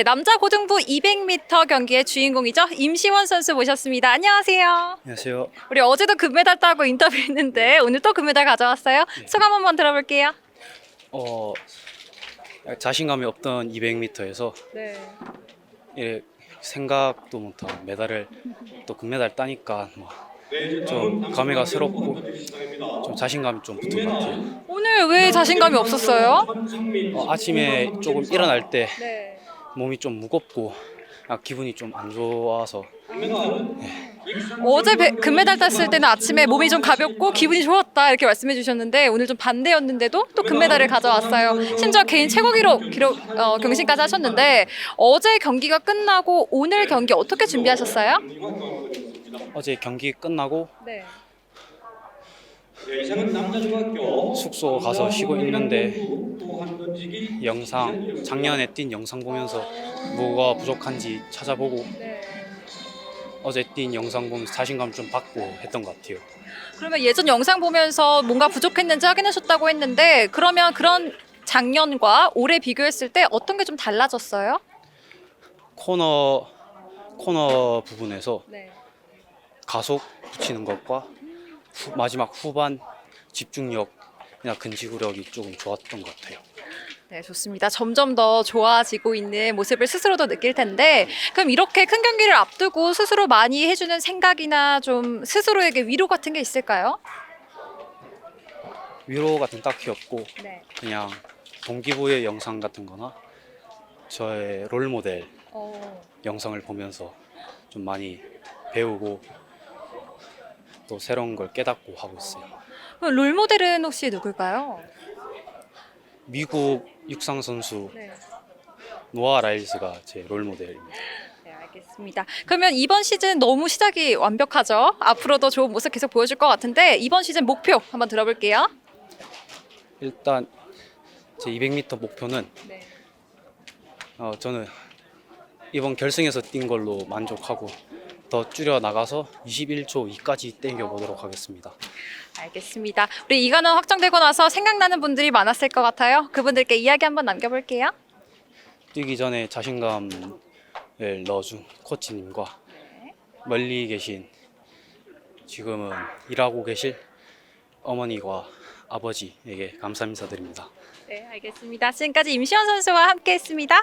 네, 남자 고등부 200m 경기의 주인공이죠. 임시원 선수 모셨습니다. 안녕하세요. 안녕하세요. 우리 어제도 금메달 따고 인터뷰했는데 오늘 또 금메달 가져왔어요. 소감 한번 들어볼게요. 어, 자신감이 없던 200m에서 네. 생각도 못한 메달을 또 금메달 따니까 뭐 좀 감회가 새롭고 좀 자신감이 좀 붙은 것 같아요. 오늘 왜 자신감이 없었어요? 어, 아침에 조금 일어날 때 네. 몸이 좀 무겁고 아, 기분이 좀 안 좋아서 어제 배- 금메달 땄을 때는 아침에 몸이 좀 가볍고 기분이 좋았다 이렇게 말씀해 주셨는데 오늘 좀 반대였는데도 또 금메달을 가져왔어요. 심지어 개인 최고 기록 기록 어, 경신까지 하셨는데 어제 경기가 끝나고 오늘 경기 어떻게 준비하셨어요? 어제 경기 끝나고 네. 남자중학교 숙소 가서 쉬고 있는데 영상 작년에 뛴 영상 보면서 뭐가 부족한지 찾아보고 네. 어제 뛴 영상 보면서 자신감 좀 받고 했던 것 같아요. 그러면 예전 영상 보면서 뭔가 부족했는지 확인하셨다고 했는데 그러면 그런 작년과 올해 비교했을 때 어떤 게 좀 달라졌어요? 코너 코너 부분에서 네. 가속 붙이는 것과 후- 마지막 후반 집중력이나 근지구력이 조금 좋았던 것 같아요. 네, 좋습니다. 점점 더 좋아지고 있는 모습을 스스로도 느낄 텐데, 그럼 이렇게 큰 경기를 앞두고 스스로 많이 해주는 생각이나 좀 스스로에게 위로 같은 게 있을까요? 위로 같은 딱히 없고 네. 그냥 동기부여 영상 같은 거나 저의 롤 모델 어, 영상을 보면서 좀 많이 배우고 또 새로운 걸 깨닫고 하고 있어요. 그럼 롤 모델은 혹시 누굴까요? 미국 육상 선수 네. 노아 라일스가 제 롤 모델입니다. 네, 알겠습니다. 그러면 이번 시즌 너무 시작이 완벽하죠? 앞으로도 좋은 모습 계속 보여줄 것 같은데, 이번 시즌 목표 한번 들어볼게요. 일단 제 200m 목표는 네. 어, 저는 이번 결승에서 뛴 걸로 만족하고 더 줄여 나가서 21초 2까지 땡겨 보도록 하겠습니다. 알겠습니다. 우리 이관원 확정되고 나서 생각나는 분들이 많았을 것 같아요. 그분들께 이야기 한번 남겨볼게요. 뛰기 전에 자신감을 넣어준 코치님과 멀리 계신 지금은 일하고 계실 어머니와 아버지에게 감사 인사드립니다. 네, 알겠습니다. 지금까지 임시원 선수와 함께했습니다.